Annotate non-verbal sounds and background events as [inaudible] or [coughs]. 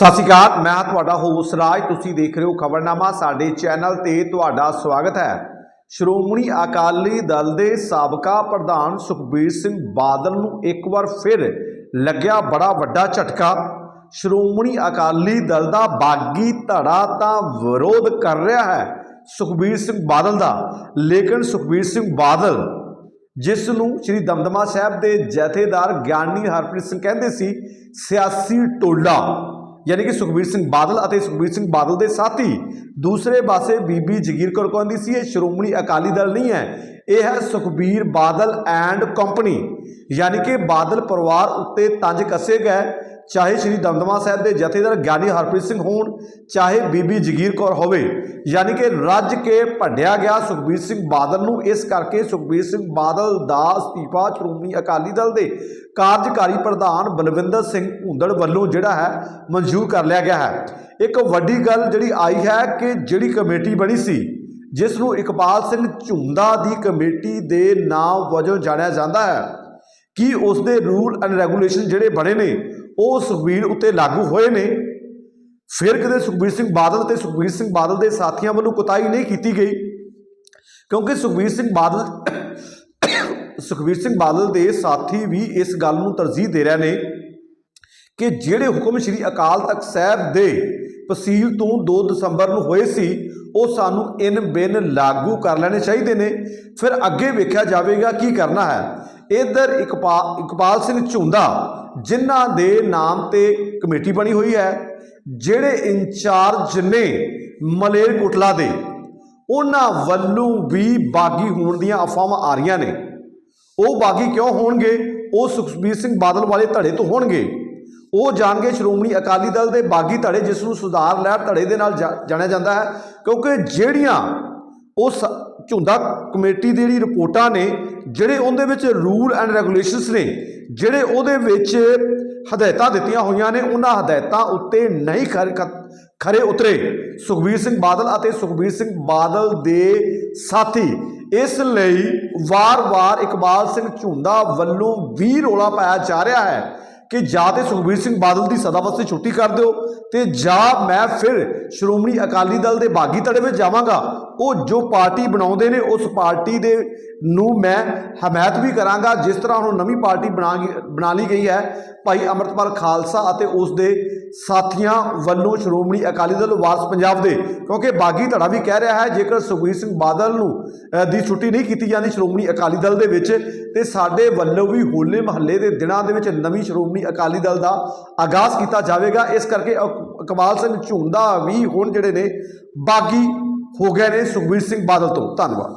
ਸਤਿ ਸ਼੍ਰੀ ਅਕਾਲ, ਮੈਂ ਤੁਹਾਡਾ ਹੋਸਟ ਰਾਜ, ਤੁਸੀਂ ਦੇਖ ਰਹੇ ਹੋ ਖਬਰਨਾਮਾ, ਸਾਡੇ ਚੈਨਲ ਤੇ ਤੁਹਾਡਾ ਸਵਾਗਤ ਹੈ। ਸ਼੍ਰੋਮਣੀ ਅਕਾਲੀ ਦਲ ਦੇ ਸਾਬਕਾ ਪ੍ਰਧਾਨ ਸੁਖਬੀਰ ਸਿੰਘ ਬਾਦਲ ਨੂੰ ਇੱਕ ਵਾਰ ਫਿਰ ਲੱਗਿਆ ਬੜਾ ਵੱਡਾ ਝਟਕਾ। ਸ਼੍ਰੋਮਣੀ ਅਕਾਲੀ ਦਲ ਦਾ ਬਾਗੀ ਧੜਾ ਤਾਂ ਵਿਰੋਧ ਕਰ ਰਿਹਾ ਹੈ ਸੁਖਬੀਰ ਸਿੰਘ ਬਾਦਲ ਦਾ। ਲੇਕਿਨ ਸੁਖਬੀਰ ਸਿੰਘ ਬਾਦਲ, ਜਿਸ ਨੂੰ ਸ੍ਰੀ ਦਮਦਮਾ ਸਾਹਿਬ ਦੇ ਜਥੇਦਾਰ ਗਿਆਨੀ ਹਰਪ੍ਰੀਤ ਸਿੰਘ ਕਹਿੰਦੇ ਸੀ, ਸਿਆਸੀ ਟੋਲਾ। ਯਾਨੀ ਕਿ ਸੁਖਬੀਰ ਸਿੰਘ ਬਾਦਲ ਅਤੇ ਸੁਖਬੀਰ ਸਿੰਘ ਬਾਦਲ ਦੇ ਸਾਥੀ ਦੂਸਰੇ ਪਾਸੇ ਬੀਬੀ ਜਗੀਰ ਕੌਰ ਕਹਿੰਦੀ ਸੀ, ਇਹ ਸ਼੍ਰੋਮਣੀ ਅਕਾਲੀ ਦਲ ਨਹੀਂ ਹੈ। ਇਹ ਹੈ ਸੁਖਬੀਰ ਬਾਦਲ ਐਂਡ ਕੰਪਨੀ। ਯਾਨੀ ਕਿ ਬਾਦਲ ਪਰਿਵਾਰ ਉੱਤੇ ਤੰਜ ਕੱਸੇ ਗਏ। ਚਾਹੇ ਸ੍ਰੀ ਦਮਦਮਾ ਸਾਹਿਬ ਦੇ ਜਥੇਦਾਰ ਗਿਆਨੀ ਹਰਪ੍ਰੀਤ ਸਿੰਘ ਹੋਣ, ਚਾਹੇ ਬੀਬੀ ਜਗੀਰ ਕੌਰ ਹੋਵੇ। ਯਾਨੀ ਕਿ ਰੱਜ ਕੇ ਭੰਡਿਆ ਗਿਆ ਸੁਖਬੀਰ ਸਿੰਘ ਬਾਦਲ ਨੂੰ। ਇਸ ਕਰਕੇ ਸੁਖਬੀਰ ਸਿੰਘ ਬਾਦਲ ਦਾ ਅਸਤੀਫਾ ਸ਼੍ਰੋਮਣੀ ਅਕਾਲੀ ਦਲ ਦੇ ਕਾਰਜਕਾਰੀ ਪ੍ਰਧਾਨ ਬਲਵਿੰਦਰ ਸਿੰਘ ਭੁੰਦੜ ਵੱਲੋਂ ਜਿਹੜਾ ਹੈ, ਮਨਜ਼ੂਰ ਕਰ ਲਿਆ ਗਿਆ ਹੈ। ਇੱਕ ਵੱਡੀ ਗੱਲ ਜਿਹੜੀ ਆਈ ਹੈ ਕਿ ਜਿਹੜੀ ਕਮੇਟੀ ਬਣੀ ਸੀ, ਜਿਸ ਨੂੰ ਇਕਬਾਲ ਸਿੰਘ ਝੁੰਦਾ ਦੀ ਕਮੇਟੀ ਦੇ ਨਾਮ ਵਜੋਂ ਜਾਣਿਆ ਜਾਂਦਾ ਹੈ, ਕਿ ਉਸ ਦੇ ਰੂਲ ਐਂਡ ਰੈਗੂਲੇਸ਼ਨ ਜਿਹੜੇ ਬਣੇ ਨੇ, ਉਹ ਸੁਖਬੀਰ ਉੱਤੇ ਲਾਗੂ ਹੋਏ ਨੇ? ਫਿਰ ਕਦੇ ਸੁਖਬੀਰ ਸਿੰਘ ਬਾਦਲ ਤੇ ਸੁਖਬੀਰ ਸਿੰਘ ਬਾਦਲ ਦੇ ਸਾਥੀਆਂ ਵੱਲੋਂ ਕੁਤਾਈ ਨਹੀਂ ਕੀਤੀ ਗਈ? ਕਿਉਂਕਿ ਸੁਖਬੀਰ ਸਿੰਘ ਬਾਦਲ [coughs] ਸੁਖਬੀਰ ਸਿੰਘ ਬਾਦਲ ਦੇ ਸਾਥੀ ਵੀ ਇਸ ਗੱਲ ਨੂੰ ਤਰਜੀਹ ਦੇ ਰਹੇ ਨੇ ਕਿ ਜਿਹੜੇ ਹੁਕਮ ਸ੍ਰੀ ਅਕਾਲ ਤਖਤ ਸਾਹਿਬ ਦੇ ਤਸੀਲ ਤੋਂ 2 ਦਸੰਬਰ ਨੂੰ ਹੋਏ ਸੀ, ਉਹ ਸਾਨੂੰ ਇਨ ਬਿਨ ਲਾਗੂ ਕਰ ਲੈਣੇ ਚਾਹੀਦੇ ਨੇ। ਫਿਰ ਅੱਗੇ ਵੇਖਿਆ ਜਾਵੇਗਾ ਕੀ ਕਰਨਾ ਹੈ। ਇਧਰ ਇਕਪਾਲ ਇਕਬਾਲ ਸਿੰਘ ਝੁੰਦਾ, ਜਿਨ੍ਹਾਂ ਦੇ ਨਾਮ ਤੇ ਕਮੇਟੀ ਬਣੀ ਹੋਈ ਹੈ, ਜਿਹੜੇ ਇੰਚਾਰਜ ਨੇ ਮਲੇਰਕੋਟਲਾ ਦੇ, ਉਹਨਾਂ ਵੱਲੋਂ ਵੀ ਬਾਗੀ ਹੋਣ ਦੀਆਂ ਅਫਵਾਹਾਂ ਆ ਰਹੀਆਂ ਨੇ। ਉਹ ਬਾਗੀ ਕਿਉਂ ਹੋਣਗੇ? ਉਹ ਸੁਖਬੀਰ ਸਿੰਘ ਬਾਦਲ ਵਾਲੇ ਧੜੇ ਤੋਂ ਹੋਣਗੇ। ਉਹ ਜਾਣਗੇ ਸ਼੍ਰੋਮਣੀ ਅਕਾਲੀ ਦਲ ਦੇ ਬਾਗੀ ਧੜੇ, ਜਿਸ ਨੂੰ ਸੁਧਾਰ ਲਹਿਰ ਧੜੇ ਦੇ ਨਾਲ ਜਾ- ਜਾਣਿਆ ਜਾਂਦਾ ਹੈ। ਕਿਉਂਕਿ ਜਿਹੜੀਆਂ ਉਸ ਝੁੰਦਾ ਕਮੇਟੀ ਦੀ ਜਿਹੜੀ ਰਿਪੋਰਟਾਂ ਨੇ, ਜਿਹੜੇ ਉਹਦੇ ਵਿੱਚ ਰੂਲ ਐਂਡ ਰੈਗੂਲੇਸ਼ਨਸ ਨੇ, ਜਿਹੜੇ ਉਹਦੇ ਵਿੱਚ ਹਦਾਇਤਾਂ ਦਿੱਤੀਆਂ ਹੋਈਆਂ ਨੇ, ਉਹਨਾਂ ਹਦਾਇਤਾਂ ਉੱਤੇ ਨਹੀਂ ਖਰੇ ਉਤਰੇ। ਸੁਖਬੀਰ ਸਿੰਘ ਬਾਦਲ ਅਤੇ ਸੁਖਬੀਰ ਸਿੰਘ ਬਾਦਲ ਦੇ ਸਾਥੀ, ਇਸ ਲਈ ਵਾਰ-ਵਾਰ ਇਕਬਾਲ ਸਿੰਘ ਝੁੰਦਾ ਵੱਲੋਂ ਵੀ ਰੋਲਾ ਪਾਇਆ ਜਾ ਰਿਹਾ ਹੈ। ਕਿ ਜਾਂ ਤੇ ਸੁਖਬੀਰ ਸਿੰਘ ਬਾਦਲ ਦੀ ਸਦਾ ਵਾਸਤੇ ਛੁੱਟੀ ਕਰ ਦਿਓ ਤੇ ਜਾਂ ਮੈਂ ਫਿਰ ਸ਼੍ਰੋਮਣੀ ਅਕਾਲੀ ਦਲ ਦੇ ਬਾਗੀ ਧੜੇ ਵਿੱਚ ਜਾਵਾਂਗਾ। ਉਹ ਜੋ ਪਾਰਟੀ ਬਣਾਉਂਦੇ ਨੇ, ਉਸ ਪਾਰਟੀ ਦੇ ਨੂੰ ਮੈਂ ਹਮਾਇਤ ਵੀ ਕਰਾਂਗਾ। ਜਿਸ ਤਰ੍ਹਾਂ ਹੁਣ ਨਵੀਂ ਪਾਰਟੀ ਬਣਾ ਗਈ- ਬਣਾ ਲਈ ਗਈ ਹੈ, ਭਾਈ ਅਮਰਤਪਾਲ ਖਾਲਸਾ ਅਤੇ ਉਸ ਦੇ ਸਾਥੀਆਂ ਵੱਲੋਂ ਸ਼੍ਰੋਮਣੀ ਅਕਾਲੀ ਦਲ ਵਾਰਸ ਪੰਜਾਬ ਦੇ, ਕਿਉਂਕਿ ਬਾਗੀ ਧੜਾ ਵੀ ਕਹਿ ਰਿਹਾ ਹੈ, ਜੇਕਰ ਸੁਖਬੀਰ ਸਿੰਘ ਬਾਦਲ ਨੂੰ ਦੀ ਛੁੱਟੀ ਨਹੀਂ ਕੀਤੀ ਜਾਂਦੀ ਸ਼੍ਰੋਮਣੀ ਅਕਾਲੀ ਦਲ ਦੇ ਵਿੱਚ, ਤੇ ਸਾਡੇ ਵੱਲੋਂ ਵੀ ਹੋਲੇ ਮਹੱਲੇ ਦੇ ਦਿਨਾਂ ਦੇ ਵਿੱਚ ਨਵੀਂ ਸ਼੍ਰੋਮਣੀ ਅਕਾਲੀ ਦਲ ਦਾ ਆਗਾਜ਼ ਕੀਤਾ ਜਾਵੇਗਾ। ਇਸ ਕਰਕੇ ਅਕ- ਸਿੰਘ ਝੁੰਦਾ ਵੀ ਹੁਣ ਜਿਹੜੇ ਨੇ, ਬਾਗੀ ਹੋ ਗਏ ਨੇ ਸੁਖਬੀਰ ਸਿੰਘ ਬਾਦਲ ਤੋਂ। ਧੰਨਵਾਦ।